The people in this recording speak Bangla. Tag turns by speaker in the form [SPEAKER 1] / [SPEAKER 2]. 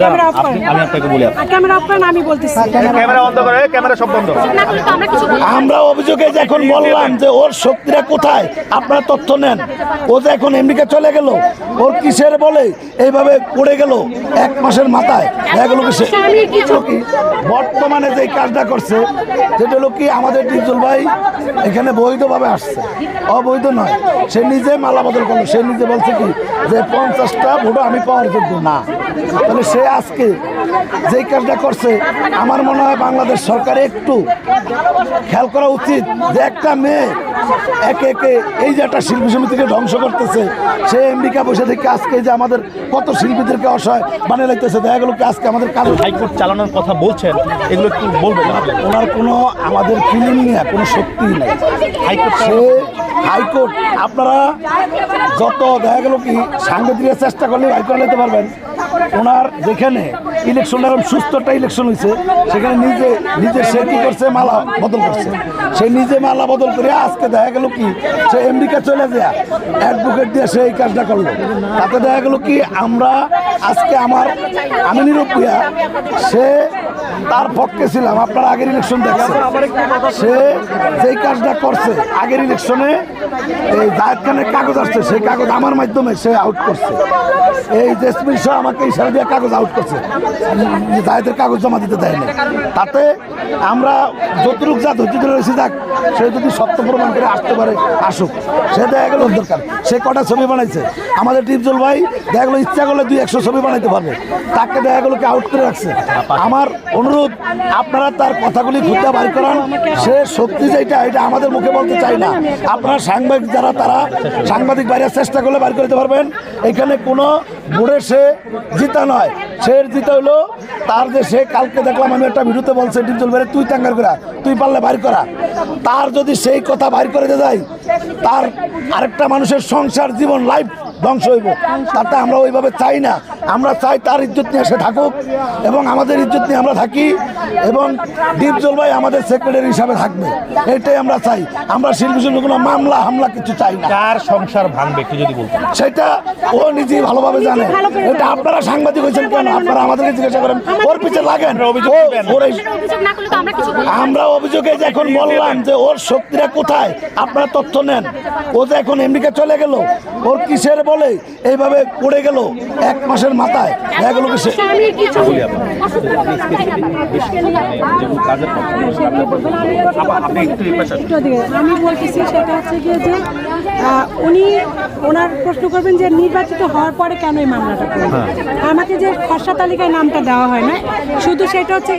[SPEAKER 1] ক্যামেরা অফ করেন।
[SPEAKER 2] আমি আপনাকে বলি
[SPEAKER 1] ক্যামেরা অফ করেন আমি বলতেছি।
[SPEAKER 2] ক্যামেরা বন্ধ করে ক্যামেরা সব বন্ধ।
[SPEAKER 3] আমরা অভিযোগে যে এখন বললাম যে ওর শক্তিটা কোথায় আপনারা তথ্য নেন। ও যে এখন আমেরিকা চলে গেল ওর কিসের বলে এইভাবে পড়ে গেল এক মাসের মাথায়? এগুলো বর্তমানে যে কাজটা করছে যেটা হলো কি আমাদের টিজুল ভাই এখানে বৈধভাবে আসছে। অবৈধ নয়। সে নিজে মালা বদল করল। সে নিজে বলছে কি যে পঞ্চাশটা ভোটও আমি পাওয়ার যোগ্য না। তাহলে সে আজকে যেই কাজটা করছে আমার মনে হয় বাংলাদেশ সরকার একটু খেয়াল করা উচিত যে একটা মেয়ে একে একে এই যে একটা শিল্পী সমিতিকে ধ্বংস করতেছে সে আমেরিকা বসে থেকে আজকে যে আমাদের কত শিল্পীদেরকে অসহায় বানিয়ে লাগতেছে দেখা গেল কি আজকে আমাদের কাজ
[SPEAKER 2] হাইকোর্ট চালানোর কথা বলছেন এগুলো একটু বলবেন
[SPEAKER 3] ওনার কোনো আমাদের ফিলিং নিয়ে কোনো শক্তিই নেই।
[SPEAKER 2] হাইকোর্ট
[SPEAKER 3] সে হাইকোর্ট আপনারা যত দেখা গেল কি সাংবাদিকের চেষ্টা করলে হাইকোর্ট নিতে পারবেন। ওনার যেখানে ইলেকশন এরকম সুস্থটা ইলেকশন হয়েছে সেখানে নিজে নিজে সে কী করছে, মালা বদল করছে। সে নিজে মালা বদল করে আজকে দেখা গেল কি, সে আমেরিকা চলে যায় অ্যাডভোকেট দিয়ে সে এই কাজটা করল। তাতে দেখা গেল কি, আমরা আজকে আমার আমি নিরুপিয়া সে তার পক্ষে ছিলাম। আপনার আগের ইলেকশন দেখছেন সে যেই কাজটা করছে, আগের ইলেকশনে এই জায়দ কাগজ আসছে, সেই কাগজ আমার মাধ্যমে সে আউট করছে। এই জেসমিন শাহ আমাকে এই ইশারা দিয়ে কাগজ আউট করছে। জায়দের কাগজ জমা দিতে দেয়নি। তাতে আমরা যতটুক যা ধৈর্য ধরে রয়েছে যাক, সে যদি সত্য প্রমাণ করে আসতে পারে, আসুক। সে দেখা গেল দরকার। সে কটা ছবি বানাইছে। আমাদের টিপজল ভাই দেখা গেলো ইচ্ছা করলে দুই একশো ছবি বানাইতে পারবে। তাকে দেখা গেলো আউট করে রাখছে। আমার অনুরোধ, আপনারা তার কথাগুলি খুঁজতে বাড়ি করান। সে সত্যি যেটা, এটা আমাদের মুখে বলতে চাই না। আপনারা সাংবাদিক যারা, তারা সাংবাদিক বাইরের চেষ্টা করলে বাড়ি করতে পারবেন। এখানে কোনো বোর্ডে সে জিতা নয়। সে জিতা হলো তার যে সে, কালকে দেখলাম আমি একটা ভিডিওতে বলছে ডিপজল বাইরে তুই টাঙ্গার করা তুই পারলে বাইর করা। তার যদি সেই কথা বাইর করে দিয়ে তার আরেকটা মানুষের সংসার, জীবন লাইফ ধ্বংস হইব। তাতে আমরা ওইভাবে চাই না। আমরা চাই তার ইজ্জত নিয়ে সে থাকুক এবং আমাদের ইজ্জত নিয়ে আমরা থাকি এবং দীপজল ভাই আমাদের সেক্রেটারি হিসাবে থাকবে। এটাই আমরা চাই। আমরা শিল্পী শিল্পী কোনো মামলা হামলা কিছু চাই না।
[SPEAKER 2] কার সংসার ভাঙবে একটু যদি বলতেন।
[SPEAKER 3] সেটা ও নিজেই ভালোভাবে জানে। এটা আপনারা সাংবাদিক হয়েছেন কেন? আপনারা আমাদেরকে জিজ্ঞাসা করেন ওর পিছে লাগেন?
[SPEAKER 4] আমরা
[SPEAKER 3] অভিযোগে যে এখন বললাম যে ওর শক্তিটা কোথায়? আপনারা তথ্য নেন। ও যে এখন আমেরিকা চলে গেল ওর কিসের বলে এইভাবে পড়ে গেল এক মাসের মাথায়। দেখা গেল সে-
[SPEAKER 4] আমি
[SPEAKER 1] বলতেছি সেটা হচ্ছে গিয়ে যে উনি ওনার প্রশ্ন করবেন যে নির্বাচিত হওয়ার পরে কেন এই মামলাটা আমাকে যে খসড়া তালিকায় নামটা দেওয়া হয় না শুধু সেটা হচ্ছে